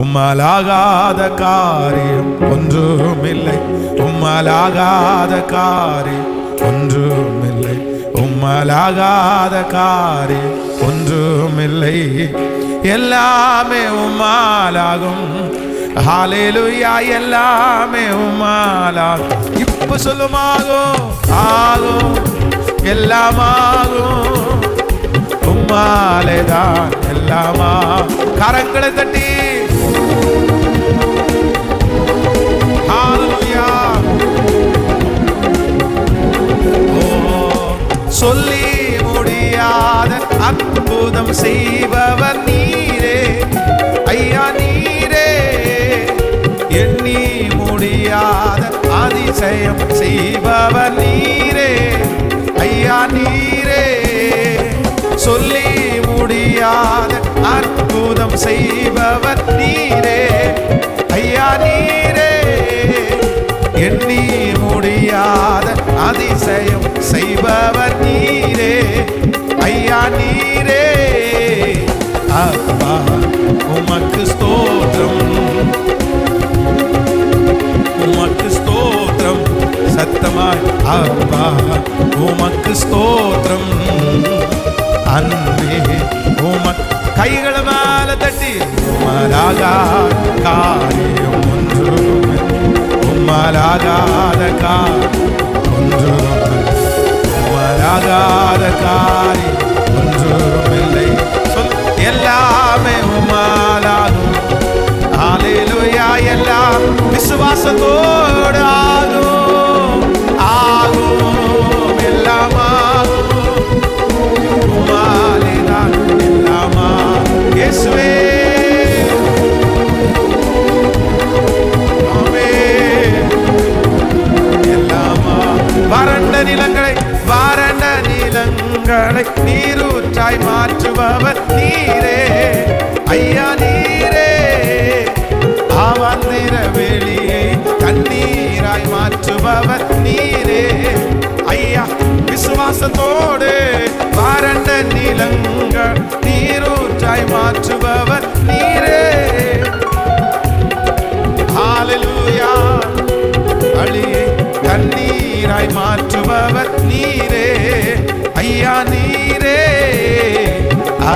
உம்மலாகாத காரியம் ஒன்றுமில்லை. உம்மலாகாத காரியம் ஒன்றுமில்லை. உம்மலாகாத காரியம் ஒன்றுமில்லை. எல்லாமே உம்மாலாகும். ஹாலேலுயா எல்லாமே உம்மாலாகும். இப்ப சொல்லுமாகும் ஆகும். எல்லாமாகும். உம்மாலே தான் எல்லாமா. கரங்களை தட்டி அற்புதம் செய்பவர் நீரே. ஐயா நீரே. எண்ணி முடியாத அதிசயம் செய்பவர் நீரே. ஐயா நீரே. சொல்லி முடியாத அற்புதம் செய்பவர் நீரே. ஐயா நீரே. எண்ணி முடியாத அதிசயம் செய்பவர் நீரே. ஐயா நீரே அப்பா உமக்கு ஸ்தோத்திரம் உமக்கு ஸ்தோத்திரம் சத்தமாய் அப்பா உமக்கு ஸ்தோத்திரம் அன்பே உமக்கு கைகளை மேல தட்டி உமராகா காரியம் ஒன்று உம்மலாகாத விசுவாசத்தோடு ஆகும் ஆகும் எல்லாம் ஆகும் உம்மாலேதான் எல்லாமா இயேசுவே வறண்ட நிலங்களை வறண்ட நிலங்களை நீரூற்றாய் மாற்றுபவர் நீரே ஐயா நீ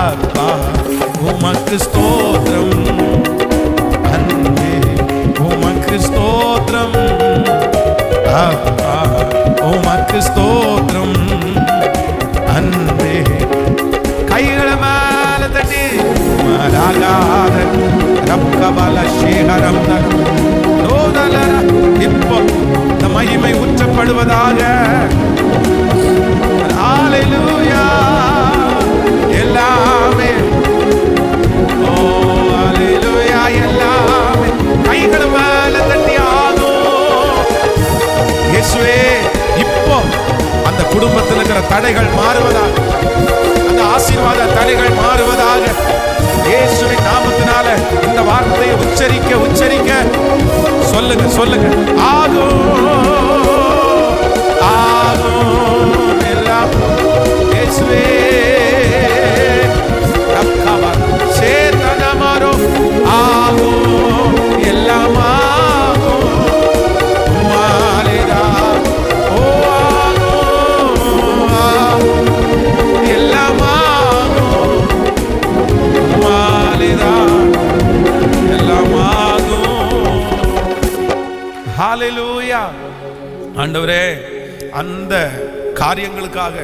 அப்பா உமக்கு ஸ்தோத்திரம். அன்பே உமக்கு ஸ்தோத்திரம். அப்பா உமக்கு ஸ்தோத்திரம். அன்பே கைகளை மேல தட்டி. மலாகாத ரப்கபல சேகரம் ரோதலர இப்போ இந்த மகிமை உச்சப்படுவதாக. ஆலையிலும் குடும்பத்தில் இருக்கிற தடைகள் மாறுவதாக அந்த ஆசீர்வாத தடைகள் மாறுவதாக இயேசுவின் நாமத்தினால இந்த வார்த்தை ஹalleluya. ஆண்டவரே அந்த காரியங்களுக்காக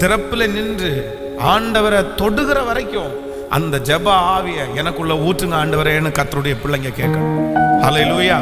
திறப்புல நின்று ஆண்டவரை தொடுகிற வரைக்கும் அந்த ஜெப ஆவிய எனக்குள்ள ஊற்றுங்க ஆண்டவரேன்னு கத்தருடைய பிள்ளைங்க கேட்கணும். லூயா